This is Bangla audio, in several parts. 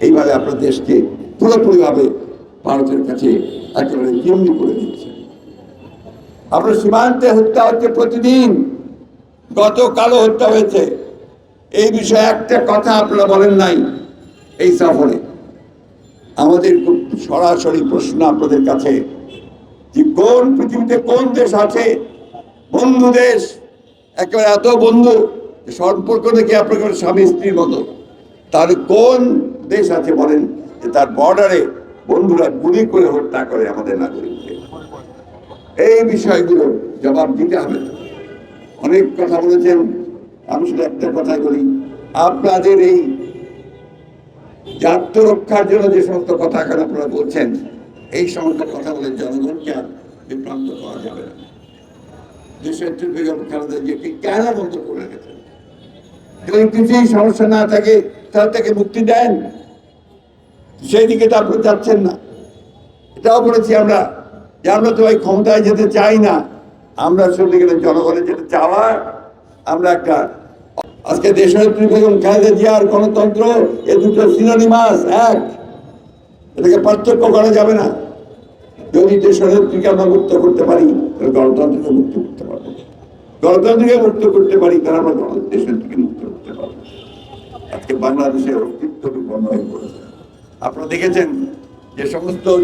এইভাবে আপনার দেশকে পুরোপুরিভাবে ভারতের কাছে একেবারে জিম্মি করে দিচ্ছে আপনার সীমান্তে হত্যা হচ্ছে প্রতিদিন। গতকালও হত্যা হয়েছে। এই বিষয়ে একটা কথা আপনারা বলেন নাই এই সফরে। আমাদের সরাসরি প্রশ্ন আপনাদের কাছে যে কোন পৃথিবীতে কোন দেশ আছে? বন্ধু দেশ, একেবারে এত বন্ধু সম্পর্ক দেখে আপনার স্বামী স্ত্রীর মতো। তাহলে কোন দেশ আছে বলেন যে তার বর্ডারে বন্ধুরা গুলি করে হত্যা করে আমাদের নাগরিককে। এই বিষয়গুলো জবাব দিতে হবে। অনেক কথা বলেছেন আমি শুধু একটা কথাই বলি, আপনাদের এই আত্মরক্ষার জন্য যে সমস্ত কথা এখন আপনারা বলছেন, এই সমস্ত কথা বলে জনগণকে আর বিভ্রান্ত করা যাবে না। দেশের জিয়াকে কেন বন্ধ করে রেখেছেন, যদি কিছুই সমস্যা না থাকে তার থেকে মুক্তি দেন। সেই দিকে তো আপনি যাচ্ছেন না। এটাও বলেছি আমরা যে আমরা তো ওই ক্ষমতায় যেতে চাই না। আমরা সত্যি গেলে জনগণের যেটা চাওয়া, আমরা একটা আজকে দেশের বেগম খালেদা জিয়ার গণতন্ত্র, এ দুটো সিনোনিমাস এক। এটাকে পার্থক্য করা যাবে না। যদি দেশের নেত্রীকে আমরা মুক্ত করতে পারি, তাহলে গণতন্ত্রকে মুক্ত করতে পারব। গণতন্ত্রকে মুক্ত করতে পারি, তাহলে আমরা দেশের থেকে মুক্ত করতে পারব। আজকে বাংলাদেশের অস্তিত্ব বিপন্ন হয়ে পড়েছে আপনারা দেখেছেন যে সমস্ত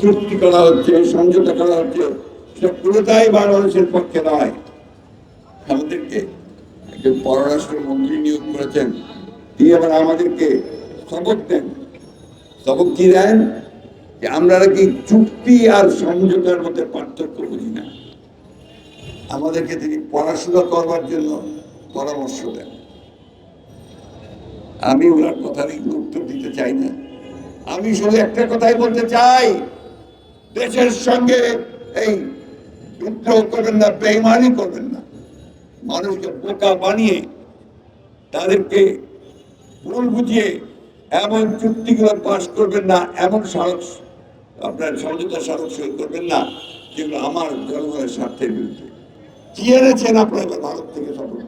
চুক্তি করা হচ্ছে, সমঝোতা করা হচ্ছে, সেটা পুরোটাই বাংলাদেশের পক্ষে নয়। আমাদেরকে একজন পররাষ্ট্র মন্ত্রী নিয়োগ করেছেন। তিনি আবার আমাদেরকে সবক দেন। সবক কি দেন? যে আমরা নাকি চুক্তি আর সমঝোতার মধ্যে পার্থক্য বুঝি না। আমাদেরকে তিনি পড়াশোনা করবার জন্য পরামর্শ দেন। আমি ওনার কথার উত্তর দিতে চাই না। আমি শুধু একটা কথাই বলতে চাই, দেশের সঙ্গে এই বিদ্রোহ করবেন না, বেইমানি করবেন না। মানুষকে বোকা বানিয়ে তাদেরকে ভুল বুঝিয়ে এমন চুক্তিগুলো পাশ করবেন না, এমন স্মারক আপনার সমঝোতা স্মারক সই করবেন না, যেগুলো আমার জনগণের স্বার্থের বিরুদ্ধে। কি এনেছেন আপনারা ভারত থেকে সফল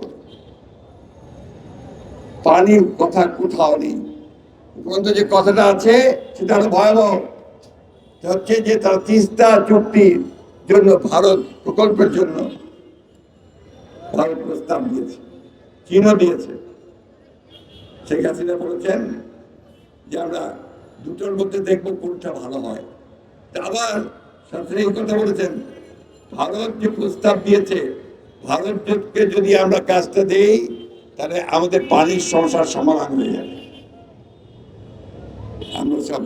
পানির কথা কোথাও নেই। উপরন্ত যে কথাটা আছে, সেটা হলো ভয়াবহ। হচ্ছে যে তারা তিস্তা চুক্তির জন্য, ভারত প্রকল্পের জন্য ভারত প্রস্তাব দিয়েছে চীনও দিয়েছে। শেখ হাসিনা বলেছেন যে আমরা দুটোর মধ্যে দেখব কোনটা ভালো হয়। আবার এই কথা বলেছেন, ভারত যে প্রস্তাব দিয়েছে, ভারতকে যদি আমরা কাজটা দেই তাহলে আমাদের পানির সমস্যার সমাধান হয়ে যাবে। আমরা সব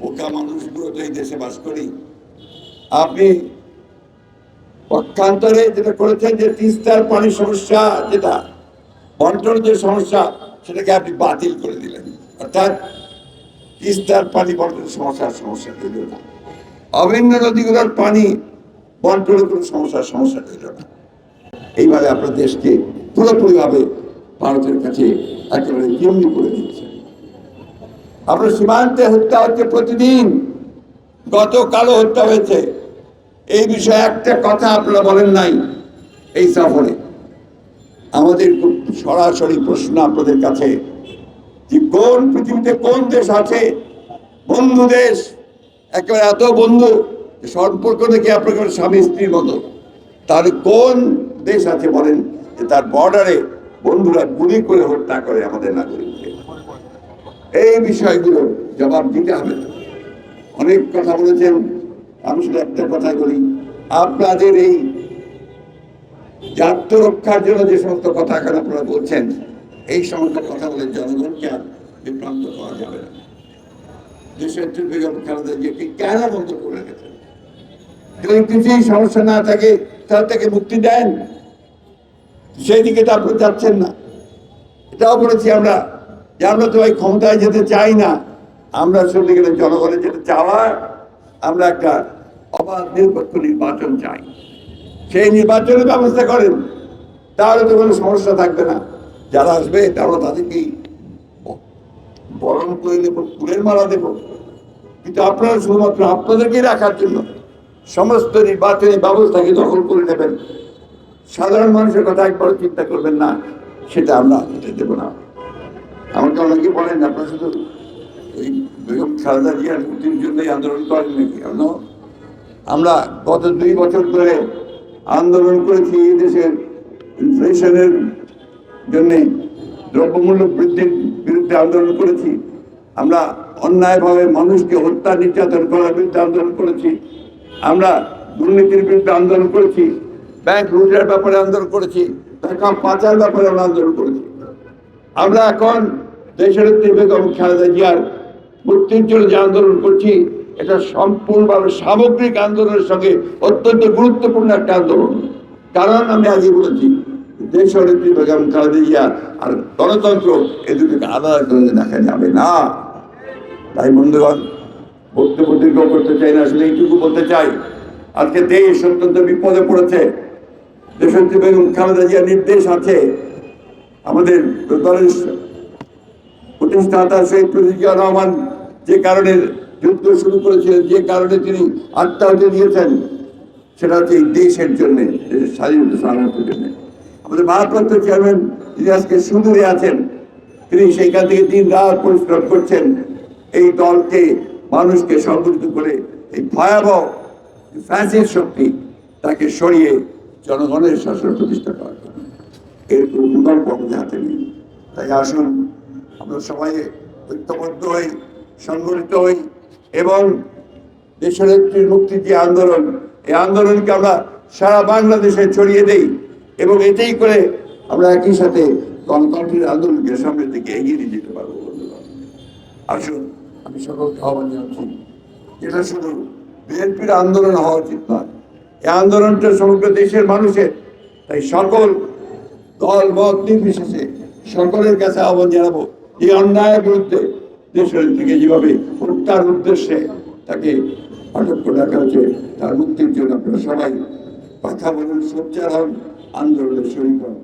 বোকা মানুষগুলো তো এই দেশে বাস করি। আপনি পক্ষান্তরে যেটা করেছেন যে তিস্তার পানির সমস্যা যেটা, বন্টন যে সমস্যা, সেটাকে আপনি বাতিল করে দিলেন। অর্থাৎ তিস্তার পানি বন্টনের সমস্যার সমস্যা তৈরি না। অভিন্ন নদীগুলোর পানি বন্টনের কোনো সমস্যার সমস্যা তৈরি না। এইভাবে আপনার দেশকে পুরোপুরিভাবে ভারতের কাছে একেবারে জিম্মি করে দিচ্ছে। আপনার সীমান্তে হত্যা হচ্ছে প্রতিদিন। গতকালও হত্যা হয়েছে। এই বিষয়ে একটা কথা আপনারা বলেন নাই এই সফরে। আমাদের সরাসরি প্রশ্ন আপনাদের কাছে যে কোন পৃথিবীতে কোন দেশ আছে? বন্ধু দেশ, একেবারে এত বন্ধু সম্পর্ক দেখে আপনার স্বামী স্ত্রীর মতো। তাহলে কোন দেশ আছে বলেন যে তার বর্ডারে বন্ধুরা গুলি করে হত্যা করে আমাদের নাগরিককে। এই বিষয়গুলো জবাব দিতে হবে। অনেক কথা বলেছেন, আমি শুধু একটা কথাই বলি, আপনাদের এই যে রক্ষার জন্য যে সমস্ত কথা এখন আপনারা বলছেন, এই সমস্ত কথা বলে জনগণকে আর বিভ্রান্ত করা যাবে না। জিয়াকে কেন বন্ধ করে রেখেছেন। যদি কিছুই সমস্যা না থাকে, তার থেকে মুক্তি দেন। সেই দিকে তো আপনি যাচ্ছেন না। এটাও বলেছি আমরা যে আমরা তো ওই ক্ষমতায় যেতে চাই না। আমরা সত্যি গেলে জনগণের যেটা চাওয়া আমরা একটা অবাধ নিরপেক্ষ নির্বাচন চাই। সেই নির্বাচনের ব্যবস্থা করেন, তাহলে তো কোনো সমস্যা থাকবে না। যারা আসবে, তারা তাদেরকেই বরণ করে দেবো, ফুলের মালা দেব। কিন্তু আপনারা শুধুমাত্র আপনাদেরকেই রাখার জন্য সমস্ত নির্বাচনী ব্যবস্থাকে দখল করে নেবেন। সাধারণ মানুষের কথা একবার চিন্তা করবেন না, সেটা আমরা হতে দেবো না। আমাকে অনেকে বলেন, আপনারা শুধু ওই বেগম খালেদা জিয়ার মুক্তির জন্যই আন্দোলন করেন নাকি? আমরা গত দুই বছর ধরে আন্দোলন করেছি এই দেশের ইনফ্লেশনের জন্য, দ্রব্যমূল্য বৃদ্ধির বিরুদ্ধে আন্দোলন করেছি। আমরা অন্যায়ভাবে মানুষকে হত্যা, নির্যাতন করার বিরুদ্ধে আন্দোলন করেছি। আমরা দুর্নীতির বিরুদ্ধে আন্দোলন করেছি। ব্যাংক লুটের ব্যাপারে আন্দোলন করেছি টাকা পাচার ব্যাপারে আমরা আন্দোলন করেছি। আমরা এখন দেশের বেগম খালেদা জিয়ার মুক্তির জন্য যে আন্দোলন করছি, এটা সম্পূর্ণভাবে সামগ্রিক আন্দোলনের সঙ্গে অত্যন্ত গুরুত্বপূর্ণ একটা আন্দোলন। কারণ আমি আগে বলেছি, দেশের বেগম খালেদা জিয়া আর গণতন্ত্র এ দুটোকে আলাদা করে দেখা যাবে না। তাই বন্ধুগণ, বক্তব্য দীর্ঘ করতে চাই না, আসলে এইটুকু বলতে চাই, আজকে দেশ অত্যন্ত বিপদে পড়েছে। দেশত্রী বেগম খালেদা জিয়ার নির্দেশ আছে। আমাদের দলের প্রতিষ্ঠাতা শহীদ প্রতিজিয়া রহমান যে কারণে যুদ্ধ শুরু করেছিলেন, যে কারণে তিনি আত্মাহতি দিয়েছেন, সেটা হচ্ছে এই দেশের জন্যে, দেশের স্বাধীনতা সাধারণতের জন্য। আমাদের ভারপ্রাপ্ত চেয়ারম্যান যিনি আজকে সুদূরে আছেন, তিনি সেইখান থেকে দিন রাত পরিশ্রম করছেন। এই দলকে, মানুষকে সংগঠিত করে এই ভয়াবহ ফ্যাসির শক্তি, তাকে সরিয়ে জনগণের শাসন প্রতিষ্ঠা জন্য এর কোনো বিকল্প হাতে নেই তাই আসুন, আমরা সবাই ঐক্যবদ্ধ হই, সংগঠিত হই এবং দেশের একটি মুক্তির যে আন্দোলন, এই আন্দোলনকে আমরা সারা বাংলাদেশে ছড়িয়ে দেই এবং এটাই করে আমরা একই সাথে গণতন্ত্রের আন্দোলনকে সামনের দিকে এগিয়ে নিয়ে যেতে পারব। আসুন, আমি সকলকে আহ্বান জানাচ্ছি এটা শুধু বিএনপির আন্দোলন হওয়া উচিত নয় এই আন্দোলনটা সমগ্র দেশের মানুষের। তাই সকল দল, মত নির্বিশেষে সকলের কাছে আহ্বান জানাব এই অন্যায়ের বিরুদ্ধে দেশের থেকে যেভাবে হত্যার উদ্দেশ্যে তাকে আটক করে রাখা হয়েছে, তার মুক্তির জন্য আপনারা সবাই কথা বলুন, সোচ্চার হন, আন্দোলনের শরীর হন